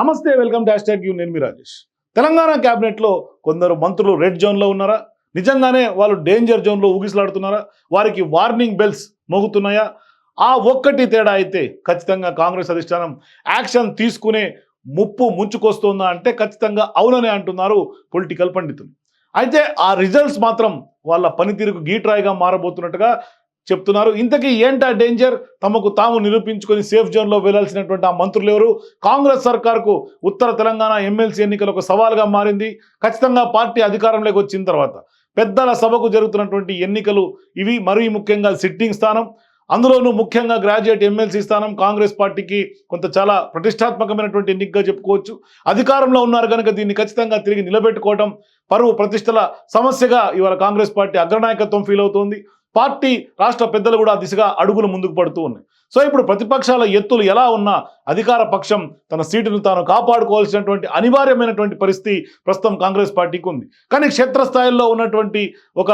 నమస్తే welcome dash hash you నేను మీ రాజేష్. తెలంగాణ క్యాబినెట్లో కొందరు మంత్రులు రెడ్ జోన్లో ఉన్నారా? నిజంగానే వాళ్ళు డేంజర్ జోన్లో ఊగిసలాడుతున్నారా? వారికి వార్నింగ్ బెల్స్ మోగుతున్నాయా? ఆ ఒక్కటి తేడా అయితే ఖచ్చితంగా కాంగ్రెస్ అధిష్టానం యాక్షన్ తీసుకునే ముప్పు ముంచుకొస్తుందా అంటే ఖచ్చితంగా అవుననే అంటున్నారు పొలిటికల్ పండితులు. అయితే ఆ రిజల్ట్స్ మాత్రం వాళ్ళ పనితీరుకు గీట్రాయిగా మారబోతున్నట్టుగా చెప్తున్నారు. ఇంతకీ ఏంటా డేంజర్ తమకు తాము నిరూపించుకొని సేఫ్ జోన్లో వెళ్ళాల్సినటువంటి ఆ మంత్రులు ఎవరు? కాంగ్రెస్ సర్కార్కు ఉత్తర తెలంగాణ ఎమ్మెల్సీ ఎన్నికలు ఒక సవాల్గా మారింది. ఖచ్చితంగా పార్టీ అధికారంలోకి వచ్చిన తర్వాత పెద్దల సభకు జరుగుతున్నటువంటి ఎన్నికలు ఇవి మరీ ముఖ్యంగా సిట్టింగ్ స్థానం. అందులోనూ ముఖ్యంగా గ్రాడ్యుయేట్ ఎమ్మెల్సీ స్థానం కాంగ్రెస్ పార్టీకి కొంత చాలా ప్రతిష్టాత్మకమైనటువంటి ఎన్నికగా చెప్పుకోవచ్చు. అధికారంలో ఉన్నారు కనుక దీన్ని ఖచ్చితంగా తిరిగి నిలబెట్టుకోవడం పరువు ప్రతిష్టల సమస్యగా ఇవాళ కాంగ్రెస్ పార్టీ అగ్రనాయకత్వం ఫీల్ అవుతోంది. పార్టీ రాష్ట్ర పెద్దలు కూడా దిశగా అడుగులు ముందుకు పడుతూ ఉన్నాయి. సో ఇప్పుడు ప్రతిపక్షాల ఎత్తులు ఎలా ఉన్నా అధికార పక్షం తన సీటును తాను కాపాడుకోవాల్సినటువంటి అనివార్యమైనటువంటి పరిస్థితి ప్రస్తుతం కాంగ్రెస్ పార్టీకి ఉంది. కానీ క్షేత్రస్థాయిలో ఉన్నటువంటి ఒక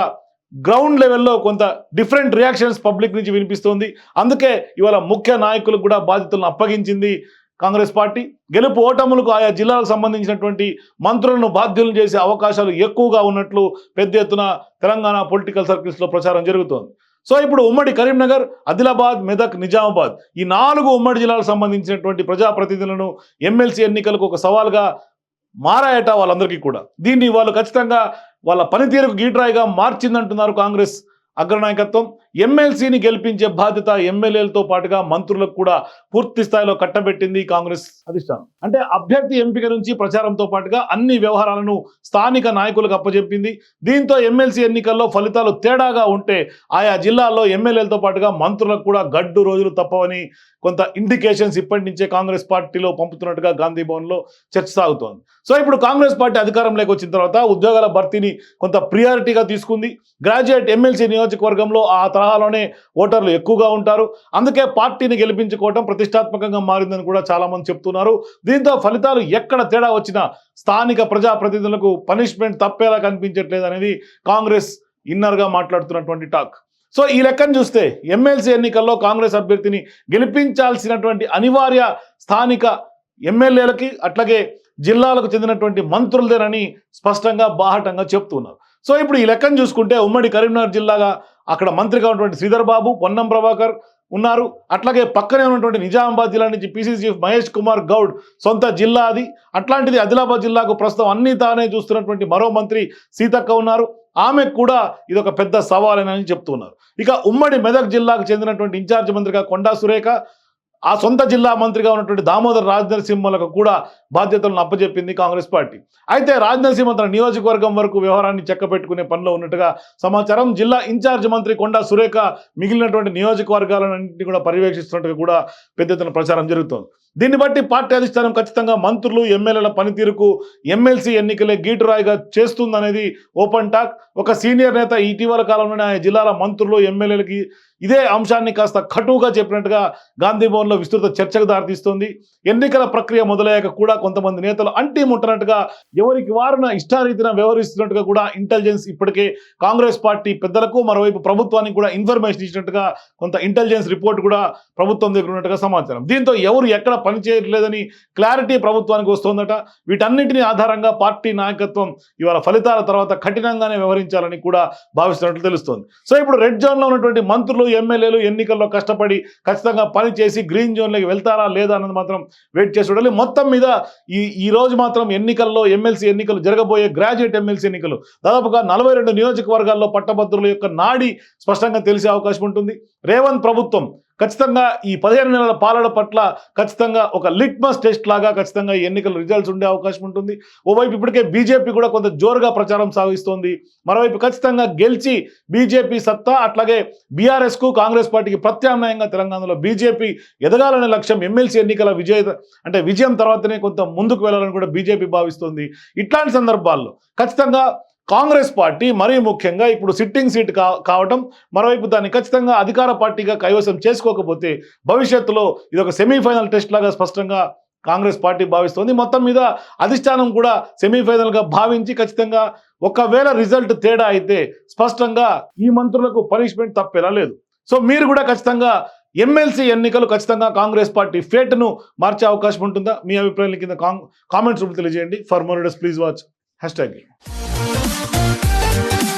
గ్రౌండ్ లెవెల్లో కొంత డిఫరెంట్ రియాక్షన్స్ పబ్లిక్ నుంచి వినిపిస్తోంది. అందుకే ఇవాళ ముఖ్య నాయకులకు కూడా బాధ్యతలను అప్పగించింది. కాంగ్రెస్ పార్టీ గెలుపు ఓటములకు ఆయా జిల్లాలకు సంబంధించినటువంటి మంత్రులను బాధ్యులను చేసే అవకాశాలు ఎక్కువగా ఉన్నట్లు పెద్ద ఎత్తున తెలంగాణ పొలిటికల్ సర్కిల్స్లో ప్రచారం జరుగుతోంది. సో ఇప్పుడు ఉమ్మడి కరీంనగర్ ఆదిలాబాద్ మెదక్ నిజామాబాద్ ఈ నాలుగు ఉమ్మడి జిల్లాలకు సంబంధించినటువంటి ప్రజాప్రతినిధులను ఎమ్మెల్సీ ఎన్నికలకు ఒక సవాల్గా మారాయట వాళ్ళందరికీ కూడా. దీన్ని వాళ్ళు ఖచ్చితంగా వాళ్ళ పనితీరుకు గీట్రాయిగా మార్చిందంటున్నారు కాంగ్రెస్ అగ్రనాయకత్వం. ఎమ్మెల్సీని గెలిపించే బాధ్యత ఎమ్మెల్యేలతో పాటుగా మంత్రులకు కూడా పూర్తి స్థాయిలో కట్టబెట్టింది కాంగ్రెస్ అధిష్టానం. అంటే అభ్యర్థి ఎంపిక నుంచి ప్రచారంతో పాటుగా అన్ని వ్యవహారాలను స్థానిక నాయకులకు అప్పచెప్పింది దీంతో ఎమ్మెల్సీ ఎన్నికల్లో ఫలితాలు తేడాగా ఉంటే ఆయా జిల్లాల్లో ఎమ్మెల్యేలతో పాటుగా మంత్రులకు కూడా గడ్డు రోజులు తప్పవని కొంత ఇండికేషన్స్ ఇప్పటి నుంచే కాంగ్రెస్ పార్టీలో పంపుతున్నట్టుగా గాంధీ భవన్లో చర్చ సాగుతోంది. సో ఇప్పుడు కాంగ్రెస్ పార్టీ అధికారంలోకి వచ్చిన తర్వాత ఉద్యోగాల భర్తీని కొంత ప్రియారిటీగా తీసుకుంది. గ్రాడ్యుయేట్ ఎమ్మెల్సీ నియోజకవర్గంలో ఆ తరహాలోనే ఓటర్లు ఎక్కువగా ఉంటారు. అందుకే పార్టీని గెలిపించుకోవడం ప్రతిష్టాత్మకంగా మారిందని కూడా చాలా మంది చెప్తున్నారు. దీంతో ఫలితాలు ఎక్కడ తేడా వచ్చినా స్థానిక ప్రజాప్రతినిధులకు పనిష్మెంట్ తప్పేలా కనిపించట్లేదు అనేది కాంగ్రెస్ ఇన్నర్గా మాట్లాడుతున్నటువంటి టాక్. సో ఈ లెక్కను చూస్తే ఎమ్మెల్సీ ఎన్నికల్లో కాంగ్రెస్ అభ్యర్థిని గెలిపించాల్సినటువంటి అనివార్య స్థానిక ఎమ్మెల్యేలకి అట్లాగే జిల్లాలకు చెందినటువంటి మంత్రులదేనని స్పష్టంగా బాహటంగా చెప్తున్నారు. సో ఇప్పుడు ఈ లెక్కను చూసుకుంటే ఉమ్మడి కరీంనగర్ జిల్లాగా అక్కడ మంత్రిగా ఉన్నటువంటి శ్రీధర్ బాబు పొన్నం ప్రభాకర్ ఉన్నారు. అట్లాగే పక్కనే ఉన్నటువంటి నిజామాబాద్ జిల్లా నుంచి పీసీసీ చీఫ్ మహేష్ కుమార్ గౌడ్ సొంత జిల్లా అది. అట్లాంటిది ఆదిలాబాద్ జిల్లాకు ప్రస్తుతం అన్ని తానే చూస్తున్నటువంటి మరో మంత్రి సీతక్క ఉన్నారు. ఆమెకు కూడా ఇది ఒక పెద్ద సవాలేనని చెప్తున్నారు. ఇక ఉమ్మడి మెదక్ జిల్లాకు చెందినటువంటి ఇన్ఛార్జ్ మంత్రిగా కొండా సురేఖ ఆ సొంత జిల్లా మంత్రిగా ఉన్నటువంటి దామోదర్ రాజనరసింహలకు కూడా బాధ్యతలను అప్పజెప్పింది కాంగ్రెస్ పార్టీ. అయితే రాజనరసింహ తన నియోజకవర్గం వరకు వ్యవహారాన్ని చెక్కపెట్టుకునే పనిలో ఉన్నట్టుగా సమాచారం జిల్లా ఇన్ఛార్జ్ మంత్రి కొండా సురేఖ మిగిలినటువంటి నియోజకవర్గాలన్నింటినీ కూడా పర్యవేక్షిస్తున్నట్టుగా కూడా పెద్ద ప్రచారం జరుగుతోంది. దీన్ని బట్టి పార్టీ అధిష్టానం ఖచ్చితంగా మంత్రులు ఎమ్మెల్యేల పనితీరుకు ఎమ్మెల్సీ ఎన్నికలే గీటురాయిగా చేస్తుందనేది ఓపెన్ టాక్. ఒక సీనియర్ నేత ఇటీవల కాలంలోనే ఆయన జిల్లాల మంత్రులు ఎమ్మెల్యేలకి ఇదే అంశాన్ని కాస్త కటువుగా చెప్పినట్టుగా గాంధీ భవన్లో విస్తృత చర్చకు దారితీస్తుంది. ఎన్నికల ప్రక్రియ మొదలయ్యాక కూడా కొంతమంది నేతలు అంటి ముట్టనట్టుగా ఎవరికి వారిన ఇష్టారీతిన వ్యవహరిస్తున్నట్టుగా కూడా ఇంటెలిజెన్స్ ఇప్పటికే కాంగ్రెస్ పార్టీ పెద్దలకు మరోవైపు ప్రభుత్వానికి కూడా ఇన్ఫర్మేషన్ ఇచ్చినట్టుగా కొంత ఇంటెలిజెన్స్ రిపోర్ట్ కూడా ప్రభుత్వం దగ్గర ఉన్నట్టుగా సమాచారం. దీంతో ఎవరు ఎక్కడ పని చేయట్లేదని క్లారిటీ ప్రభుత్వానికి వస్తోందట. వీటన్నిటిని ఆధారంగా పార్టీ నాయకత్వం ఇవాళ ఫలితాల తర్వాత కఠినంగానే వ్యవహరించాలని కూడా భావిస్తున్నట్లు తెలుస్తోంది. సో ఇప్పుడు రెడ్ జోన్లో ఉన్నటువంటి మంత్రులు ఎమ్మెల్యేలు ఎన్నికల్లో కష్టపడి ఖచ్చితంగా పని చేసి గ్రీన్ జోన్లోకి వెళ్తారా లేదా అన్నది మాత్రం వెయిట్ చేసి చూడాలి. మొత్తం మీద ఈ ఈ రోజు మాత్రం ఎన్నికల్లో ఎమ్మెల్సీ ఎన్నికలు జరగబోయే గ్రాడ్యుయేట్ ఎమ్మెల్సీ ఎన్నికలు దాదాపుగా నలభై రెండు నియోజకవర్గాల్లో పట్టభద్రుల యొక్క నాడి స్పష్టంగా తెలిసే అవకాశం ఉంటుంది. రేవంత్ ప్రభుత్వం ఖచ్చితంగా ఈ పదిహేను నెలల పాలన పట్ల ఖచ్చితంగా ఒక లిట్మస్ టెస్ట్ లాగా ఖచ్చితంగా ఈ ఎన్నికల రిజల్ట్స్ ఉండే అవకాశం ఉంటుంది. ఓవైపు ఇప్పటికే బీజేపీ కూడా కొంత జోరుగా ప్రచారం సాగిస్తోంది. మరోవైపు ఖచ్చితంగా గెలిచి బీజేపీ సత్తా అట్లాగే బీఆర్ఎస్కు కాంగ్రెస్ పార్టీకి ప్రత్యామ్నాయంగా తెలంగాణలో బీజేపీ ఎదగాలనే లక్ష్యం ఎమ్మెల్సీ ఎన్నికల విజయ అంటే విజయం తర్వాతనే కొంత ముందుకు వెళ్ళాలని కూడా బీజేపీ భావిస్తోంది. ఇట్లాంటి సందర్భాల్లో ఖచ్చితంగా కాంగ్రెస్ పార్టీ మరీ ముఖ్యంగా ఇప్పుడు సిట్టింగ్ సీట్ కా కావటం మరోవైపు దాన్ని ఖచ్చితంగా అధికార పార్టీగా కైవసం చేసుకోకపోతే భవిష్యత్తులో ఇది ఒక సెమీఫైనల్ టెస్ట్ లాగా స్పష్టంగా కాంగ్రెస్ పార్టీ భావిస్తోంది. మొత్తం మీద అధిష్టానం కూడా సెమీఫైనల్గా భావించి ఖచ్చితంగా ఒకవేళ రిజల్ట్ తేడా అయితే స్పష్టంగా ఈ మంత్రులకు పనిష్మెంట్ తప్పేలా లేదు. సో మీరు కూడా ఖచ్చితంగా ఎమ్మెల్సీ ఎన్నికలు ఖచ్చితంగా కాంగ్రెస్ పార్టీ ఫేట్ను మార్చే అవకాశం ఉంటుందా? మీ అభిప్రాయాల కింద కామెంట్స్ రూపంలో తెలియజేయండి. For more please watch. Hashtag. どっちだ?